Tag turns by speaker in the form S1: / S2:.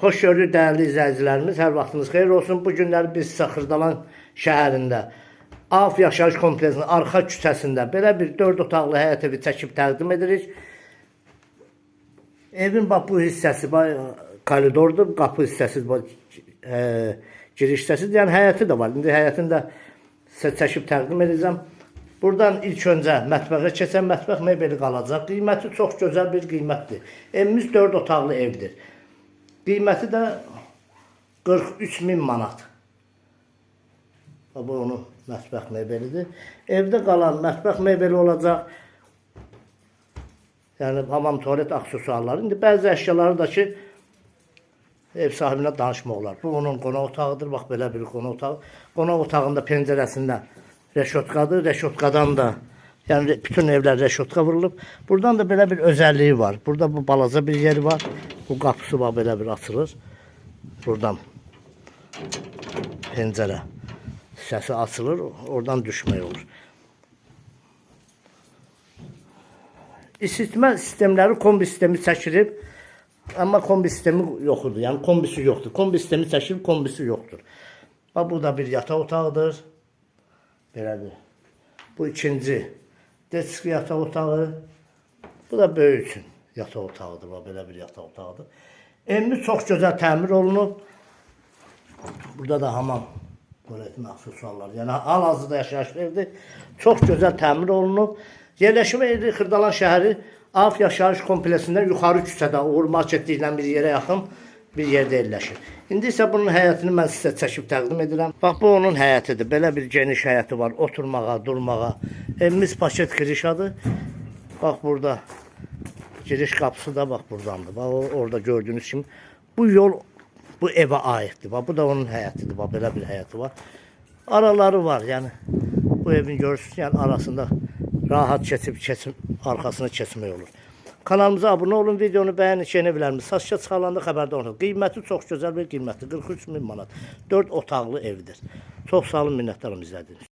S1: Xoş gördük dəyərli izləyicilərimiz. Hər vaxtınız xeyir olsun. Bu günlər biz Saxırdalan şəhərində Af yaşayış kompleksinin arxa küçəsində belə bir 4 otaqlı həyət evi çəkib təqdim edirik. Evin bax bu hissəsi koridordur, qapı hissəsi e, giriş hissəsi, yəni həyəti də var. İndi həyətini də sizə çəkib təqdim edəcəm. Buradan ilk öncə mətbəxə keçən mətbəx mebeli qalacaq. Qiyməti çox gözəl bir qiymətdir. Evimiz 4 otaqlı evdir. Qiyməti də 43 min manat. Bu onun mətbəx mebelidir. Evdə qalan mətbəx mebeli olacaq. Yəni hamam tualet aksesuarları. İndi bəzi əşyaları da ki ev sahibinə danışmaq olar. Bu onun qonaq otağıdır. Bax belə bir qonaq otağı. Qonaq otağında pəncərəsində reşotkadır. Reşotkadan da yəni bütün evlər reşotka vurulub. Buradan da belə bir özəlliyi var. Burada bu balaca bir yeri var. Bu qapısı var belə bir açılır. Buradan pəncərə hissəsi açılır. Oradan düşmək olur. İsitmə sistemləri kombi sistemi çəkilib. Amma kombi sistemi yoxdur. Yəni kombisi yoxdur. Kombi sistemi çəkilib, kombisi yoxdur. Bax bu da bir yataq otağıdır. Belədir. Bu ikinci deski yataq otağı. Bu da böyük üçün yataq otağıdır. Bax belə bir yataq otağıdır. Evimiz çox gözəl təmir olunub. Burada da hamam tualetin aksesuarları. Yəni hal-hazırda yaşayış evdir. Çox gözəl təmir olunub. Yerləşmə yeri Xırdalan şəhəri Af yaşayış kompleksindən yuxarı küçədə Uğur marketliklə bir yerə yaxın bir yerdə yerləşir. İndi isə bunun həyətini mən sizə çəkib təqdim edirəm. Bax bu onun həyətidir. Belə bir geniş həyəti var. Oturmağa, durmağa. Evimiz paket kirişadır. Bax burada giriş qapısı da bax burdandır. Bax o orada gördüyünüz kimi bu yol bu evə aiddir. Bax bu da onun həyətidir. Bax belə bir həyəti var. Araları var. Yəni bu evin görürsünüz, yəni arasında rahat keçib keçim arxasına keçmək olur. Kanalımıza abunə olun, videonu bəyənin, yeni bilərmiş. Saçça çıxarılanda xəbərdar olun. Qiyməti çox gözəl bir qiymətdir. 43 min manat. 4 otaqlı evdir. Çox sağ olun, minnətdarım izlədiyiniz. üçün.